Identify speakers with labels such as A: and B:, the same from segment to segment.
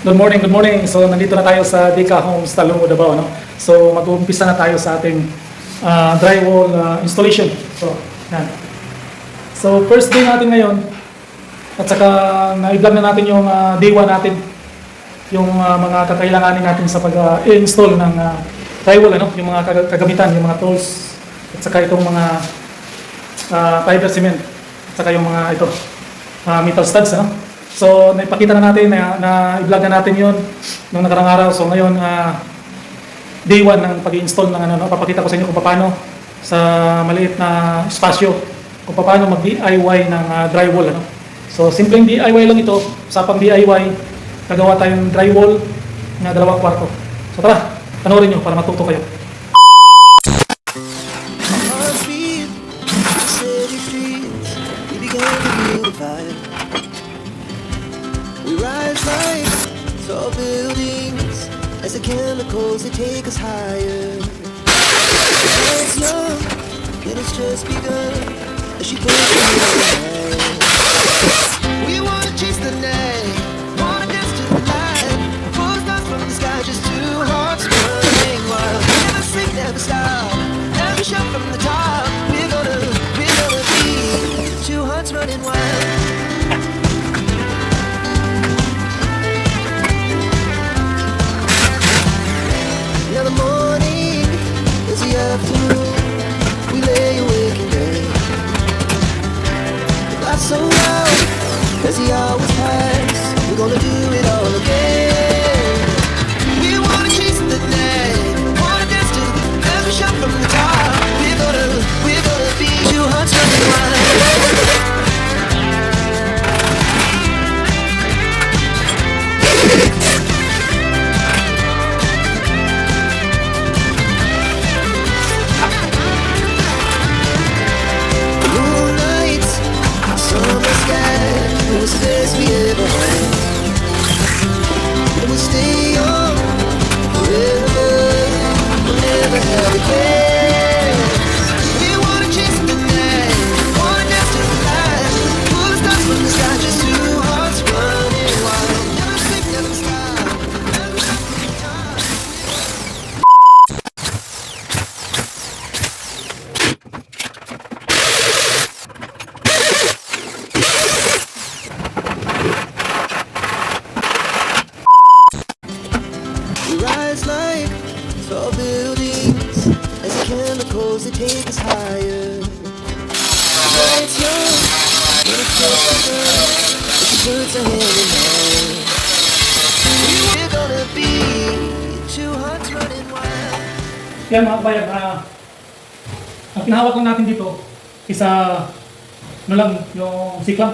A: Good morning, good morning. So nandito na tayo sa Dika Homes, Talungo, Davao. No? So mag-uumpisa na tayo sa ating ah, drywall ah, installation. So, yan. So first day natin ngayon, at saka na-vlog na natin yung ah, day 1 natin, yung ah, mga kakailanganin natin sa pag-install ng ah, drywall, ano? yung mga kag- kagamitan, yung mga tools, at saka itong mga ah, fiber cement, at saka yung mga ito, ah, metal studs. Ano? So, naipakita na natin na, na i-vlog na natin yon nung nakarang araw. So, ngayon, ah, day 1 ng pag-install ng ano, no? papakita ko sa inyo kung paano sa maliit na espasyo kung paano mag-DIY ng ah, drywall. Ano? So, simpleng DIY lang ito. Sa pang DIY, gagawa tayong drywall na dalawang kwarto. So, tara, panoorin nyo para matuto kayo.
B: Take us higher. It's young, and it's just begun as she puts me in Cause he always has. We're gonna do it all again. Chemicals they take us higher. It's young, and it's just begun. She puts her hand in mine. We're gonna be two hearts running wild.
A: Yan mga kabayan, ah, ang pinahawak lang natin dito, isa, ano lang, yung siklam.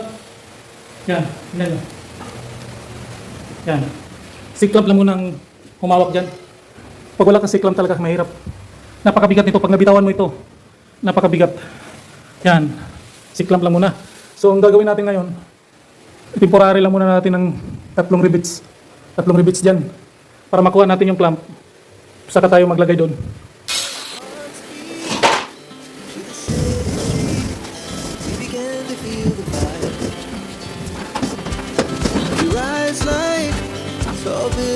A: Yan, yan yun. Yan. Siklam lang munang humawak dyan. Pag wala kang siklam talaga, mahirap. Napakabigat nito. Pag nabitawan mo ito, napakabigat. Yan. Siklam lang muna. So, ang gagawin natin ngayon, temporary lang muna natin ng tatlong rivets. Tatlong rivets dyan. Para makuha natin yung clamp. Saka tayo maglagay doon.
B: We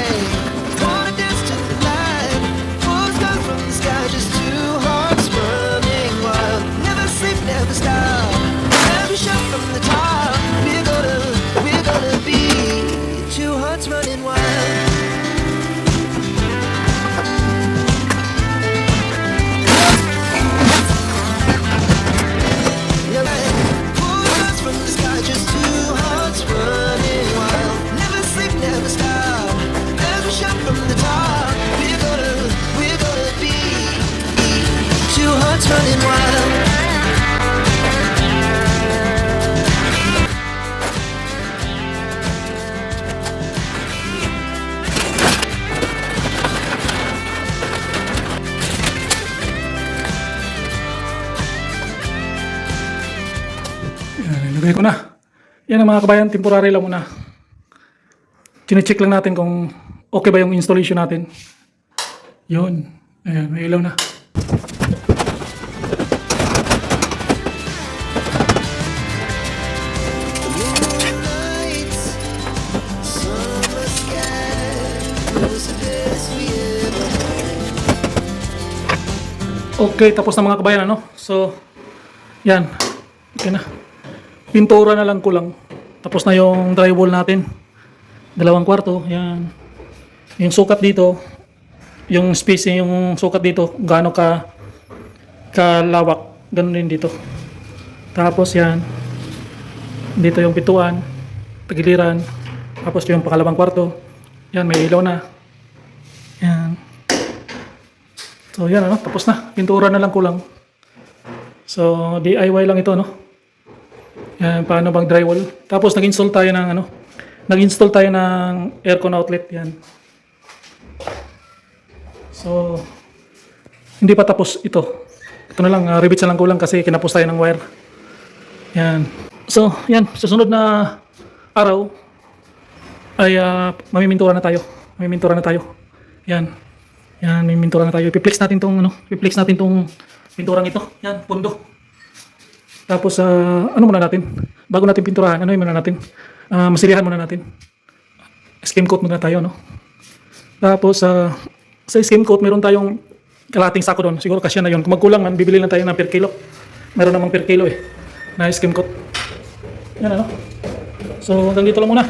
A: Yan, ilagay ko na. Yan ang mga kabayan, temporary lang muna. Chine-check lang natin kung okay ba yung installation natin. Yun. Ayan, may ilaw na. Okay, tapos na mga kabayan, ano? So, yan. Okay na. Pintura na lang kulang. Tapos na yung drywall natin. Dalawang kwarto, yan. Yung sukat dito, yung spacing, yung sukat dito, gaano ka kalawak, ganun din dito. Tapos yan, dito yung pituan, tagiliran, tapos yung pakalawang kwarto, yan, may ilaw na. Yan. So yan ano, tapos na. Pintura na lang kulang. So DIY lang ito no. Yan, paano bang drywall. Tapos nag-install tayo ng ano, nag-install tayo ng aircon outlet yan. So hindi pa tapos ito. Ito na lang, uh, rivets na lang kulang kasi kinapos tayo ng wire. Yan. So, yan, susunod na araw ay uh, mamimintura na tayo. Mamimintura na tayo. Yan. Yan, may pintura na tayo. Ipiplex natin tong ano, ipiplex natin tong pinturang ito. Yan, pundo. Tapos ah, ano muna natin? Bago natin pinturahan, ano yung muna natin? Ah, masilihan muna natin. Skim coat muna tayo, no? Tapos ah, sa skim coat, meron tayong kalating sako doon. Siguro kasya na yun. Kung magkulang man, bibili lang tayo ng per kilo. Meron namang per kilo eh. Na skim coat. Yan ano. So hanggang dito lang muna.